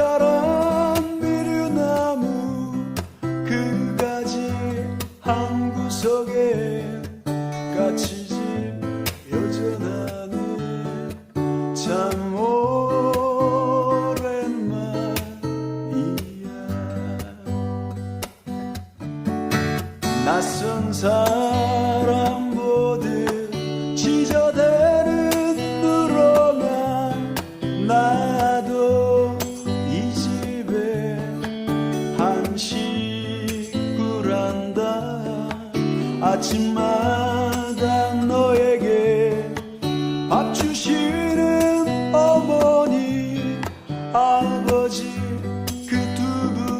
사랑 미류나무 그 가지 한 구석에 갇히지 여전하네. 참 오랜만이야. 낯선 사람 한 식구란다. 아침마다